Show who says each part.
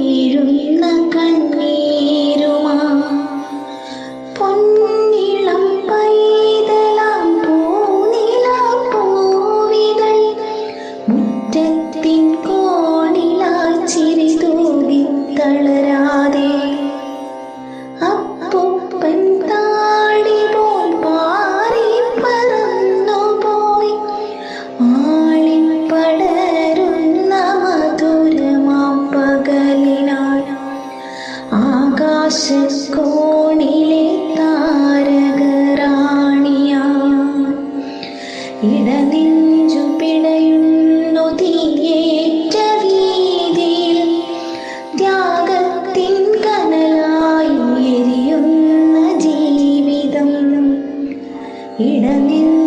Speaker 1: വീഴുന്ന കണ്ണീരുമാ ഇടനിൽ